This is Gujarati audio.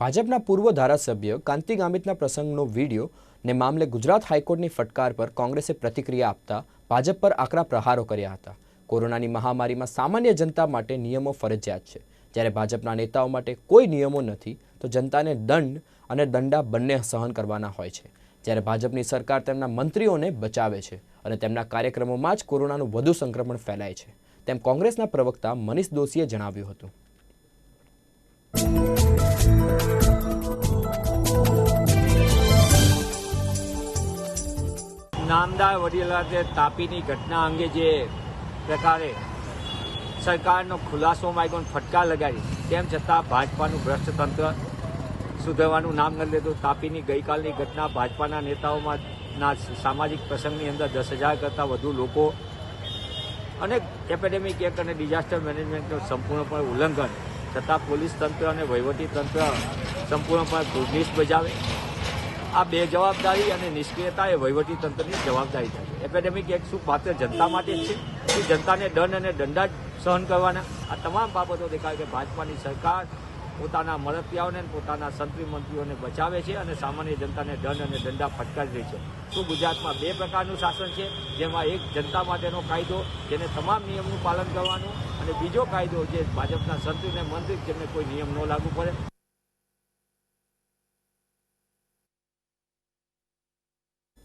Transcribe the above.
ભાજપના પૂર્વ ધારાસભ્ય કાંતિ ગામિતના પ્રસંગનો વીડિયો ને મામલે ગુજરાત હાઈકોર્ટની ફટકાર પર કોંગ્રેસે પ્રતિક્રિયા આપતા ભાજપ પર આકરા પ્રહારો કર્યા હતા. કોરોનાની મહામારીમાં સામાન્ય જનતા માટે નિયમો ફરજિયાત છે. જ્યારે ભાજપના નેતાઓ માટે કોઈ નિયમો નથી, તો જનતાને દંડ અને દંડા બંને સહન કરવાના હોય છે. જ્યારે ભાજપની સરકાર તેમના મંત્રીઓને બચાવે છે અને તેમના કાર્યક્રમોમાં જ કોરોનાનું વધુ સંક્રમણ ફેલાય છે. તેમ કોંગ્રેસના પ્રવક્તા મનીષ દોશીએ જણાવ્યું હતું. નામદાર વડીલાતે તાપીની ઘટના અંગે જે પ્રકારે સરકારનો ખુલાસો માગ્યો ફટકાર લગાડી, તેમ છતાં ભાજપાનું ભ્રષ્ટ તંત્ર સુધરવાનું નામ નથી લેતું. તાપીની ગઈકાલની ઘટના ભાજપાના નેતાઓમાં ના, સામાજિક પ્રસંગની અંદર દસ હજાર કરતાં વધુ લોકો અને એપેડેમિક એક્ટ અને ડિઝાસ્ટર મેનેજમેન્ટનું સંપૂર્ણપણે ઉલ્લંઘન, છતાં પોલીસ તંત્ર અને વહીવટી તંત્ર સંપૂર્ણપણે ગુડનીસ બજાવે. આ બે જવાબદારી અને નિષ્ક્રિયતા એ વહીવટી તંત્રની જવાબદારી છે. એપેડેમિક એક શું માત્ર જનતા માટે જ છે કે જનતાને દંડ અને દંડા સહન કરવાના. આ તમામ બાબતો દેખાય કે ભાજપાની સરકાર પોતાના મળતિયાઓને પોતાના સંત્રી મંત્રીઓને બચાવે છે અને સામાન્ય જનતાને દંડ અને દંડા ફટકારી રહી છે. શું ગુજરાતમાં બે પ્રકારનું શાસન છે? જેમાં એક જનતા માટેનો કાયદો, જેને તમામ નિયમનું પાલન કરવાનું, અને બીજો કાયદો જે ભાજપના સંત્રી અને મંત્રી, જેમને કોઈ નિયમ ન લાગુ પડે